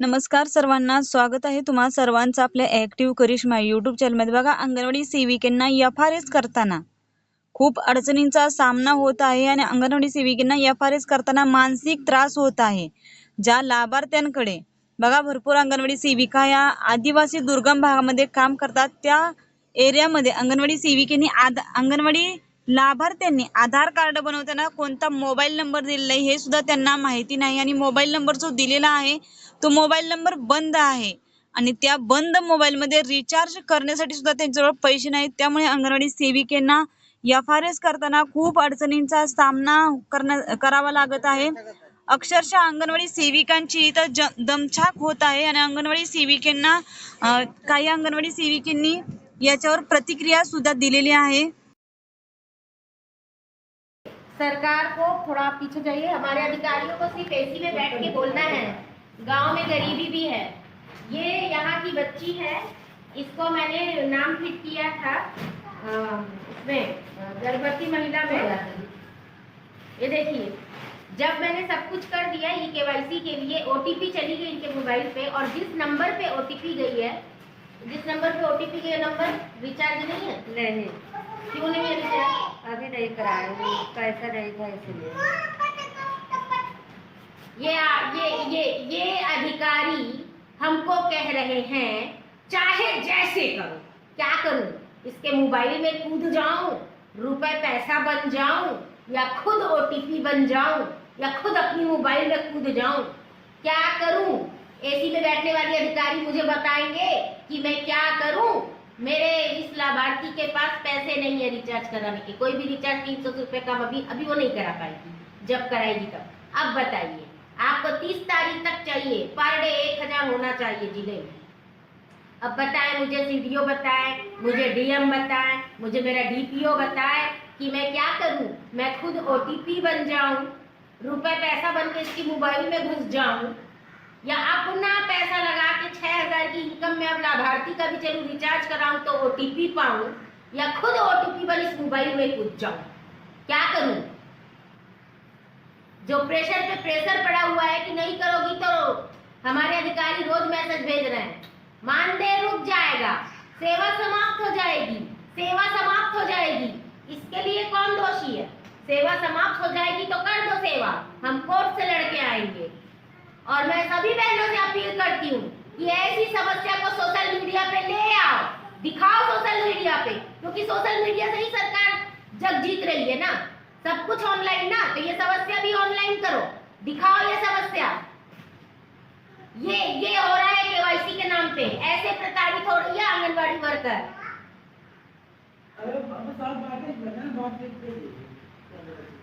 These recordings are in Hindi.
नमस्कार सर्वांना स्वागत आहे तुम्हा सर्वांचं आपल्या ॲक्टिव्ह करिश्मा यूट्यूब चॅनलमध्ये बघा अंगणवाडी सेविकेंना एफ आर एस करताना खूप अडचणींचा सामना होत आहे आणि अंगणवाडी सेविकेंना एफ आर एस करताना मानसिक त्रास होत आहे ज्या लाभार्थ्यांकडे. बघा भरपूर अंगणवाडी सेविका या आदिवासी दुर्गम भागामध्ये काम करतात. त्या एरियामध्ये अंगणवाडी सेविकेने आद अंगणवाडी लाभार्थ्यांनी आधार कार्ड बनवताना कोणता मोबाईल नंबर दिलेला आहे हे सुद्धा त्यांना माहिती नाही. आणि मोबाईल नंबर जो दिलेला आहे तो मोबाईल नंबर बंद आहे. आणि त्या बंद मोबाईलमध्ये रिचार्ज करण्यासाठी सुद्धा त्यांच्याजवळ पैसे नाहीत. त्यामुळे अंगणवाडी सेविकेंना एफ आर एस करताना खूप अडचणींचा सामना करण्या करावा लागत आहे. अक्षरशः अंगणवाडी सेविकांची इथं ज दमछाक होत आहे. आणि अंगणवाडी सेविकेंना काही अंगणवाडी सेविकांनी याच्यावर प्रतिक्रिया सुद्धा दिलेली आहे. सरकार को थोड़ा पीछे जाइए। हमारे अधिकारियों को सिर्फ़ एसी में बैठ के बोलना है। गाँव में गरीबी भी है। ये यहाँ की बच्ची है। इसको मैंने नाम फिट किया था इसमें गर्भवती महिला में। ये देखिए, जब मैंने सब कुछ कर दिया ई केवाईसी के लिए ओटीपी चली गई इनके मोबाइल पे और जिस नंबर पे ओटीपी गई है, जिस नंबर पे ओटीपी गई नंबर रिचार्ज नहीं है? नहीं। क्यों नहीं रिचार्ज अभी नहीं कराए पैसा नहीं था इसलिए। ये ये ये ये अधिकारी हमको कह रहे हैं चाहे जैसे करो। क्या करूँ? इसके मोबाइल में कूद जाऊँ रुपए पैसा बन जाऊँ या खुद ओटीपी बन जाऊँ या खुद अपनी मोबाइल में कूद जाऊँ। क्या करूँ? एसी में बैठने वाले अधिकारी मुझे बताएँगे कि मैं क्या करूँ? मेरे इस लाभार्थी के पास पैसे नहीं है रिचार्ज कराने के। कोई भी रिचार्ज तीन सौ रुपये का अभी अभी वो नहीं करा पाएगी, जब कराएगी तब। अब बताइए, आपको तीस तारीख तक चाहिए, पर डे एक हज़ार होना चाहिए ज़िले में। अब बताएँ, मुझे सीडीओ बताएँ, मुझे डीएम बताएँ, मुझे मेरा डीपीओ बताएँ कि मैं क्या करूँ। मैं खुद ओटीपी बन जाऊँ, रुपए पैसा बन के इसकी मोबाइल में घुस जाऊँ, या अपना पैसा लगा के छह हज़ार की इनकम में अब लाभार्थी का भी चलूँ रिचार्ज कराऊं तो ओटीपी पाऊँ, या खुद ओटीपी बन इस मोबाइल में कूद जाऊँ? क्या करूँ? जो प्रेशर पे प्रेशर पड़ा हुआ है कि नहीं करोगी तो हमारे अधिकारी रोज मैसेज भेज रहे हैं। मानदेय रुक जाएगा, सेवा समाप्त हो जाएगी, सेवा समाप्त हो जाएगी। इसके लिए कौन दोषी है? सेवा समाप्त हो जाएगी तो कर दो सेवा, हम कोर्ट से लड़के आएँगे। और मैं सभी बहनों से अपील करती हूँ कि ऐसी समस्या को सोशल मीडिया पे ले आओ। दिखाओ सोशल मीडिया पे क्योंकि सोशल मीडिया से ही सरकार जग जीत रही है ना। सब कुछ ऑनलाइन ना तो ये समस्या भी ऑनलाइन करो। दिखाओ ये समस्या। ये ये हो रहा है केवाईसी के नाम पे। ऐसे प्रताड़ित हो रही है आंगनबाड़ी वर्कर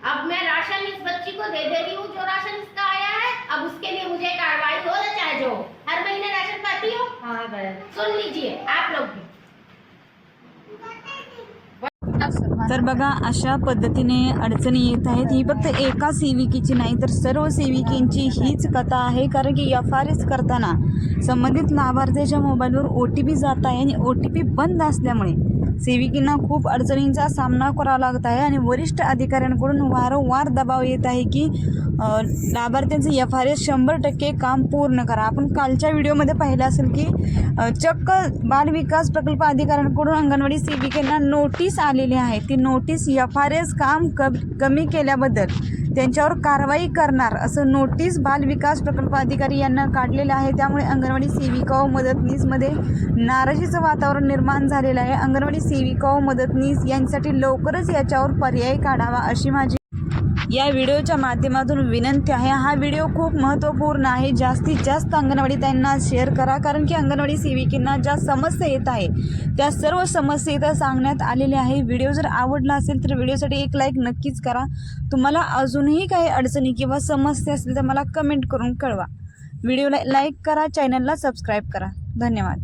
अब मैं राशन इस बच्ची को दे दे रही हूँ जो राशन इसका आया है अब उसके लिए मुझे कार्रवाई हाँ सुन लीजिए आप लोग भी तर बघा अशा पद्धतीने अडचणी येत आहेत. ही फक्त एका सेविकेची नाही तर सर्व सेविकेंची हीच कथा आहे. कारण की एफ आर एस करताना संबंधित लाभार्थ्याच्या मोबाईलवर ओ टी पी जात आहे आणि ओ टी पी बंद असल्यामुळे सेविकांना खूप अडचणींचा सामना करावा लागत आहे आणि वरिष्ठ अधिकाऱ्यांकडून वारंवार दबाव येत आहे की लाभार्थ्यांचं एफ आर एस शंभर टक्के काम पूर्ण करा. आपण कालच्या व्हिडिओमध्ये पाहिलं असेल की चक्क बालविकास प्रकल्प अधिकाऱ्यांकडून अंगणवाडी सेविकांना नोटीस आलेली आहे. ती नोटीस एफ आर एस काम कब कमी केल्याबद्दल. त्यांच्यावर कारवाई करणार असं नोटीस बाल विकास प्रकल्प अधिकारी यांना काढलेलं आहे. त्यामुळे अंगणवाडी सेविका व मदतनीसमध्ये नाराजीचं वातावरण निर्माण झालेलं आहे. अंगणवाडी सेविका व मदतनीस यांच्यासाठी लवकरच याच्यावर पर्याय काढावा अशी माझी या व्हिडिओच्या माध्यमातून विनंती आहे. हा व्हिडिओ खूप महत्त्वपूर्ण आहे. जास्तीत जास्त अंगणवाडी त्यांना शेअर करा कारण की अंगणवाडी सेविकांना ज्या समस्या येत आहे त्या सर्व समस्या इथं सांगण्यात आलेल्या आहे. व्हिडिओ जर आवडला असेल तर व्हिडिओसाठी एक लाईक नक्कीच करा. तुम्हाला अजूनही काही अडचणी किंवा समस्या असतील तर मला कमेंट करून कळवा. व्हिडिओला लाईक करा चॅनलला सबस्क्राईब करा. धन्यवाद.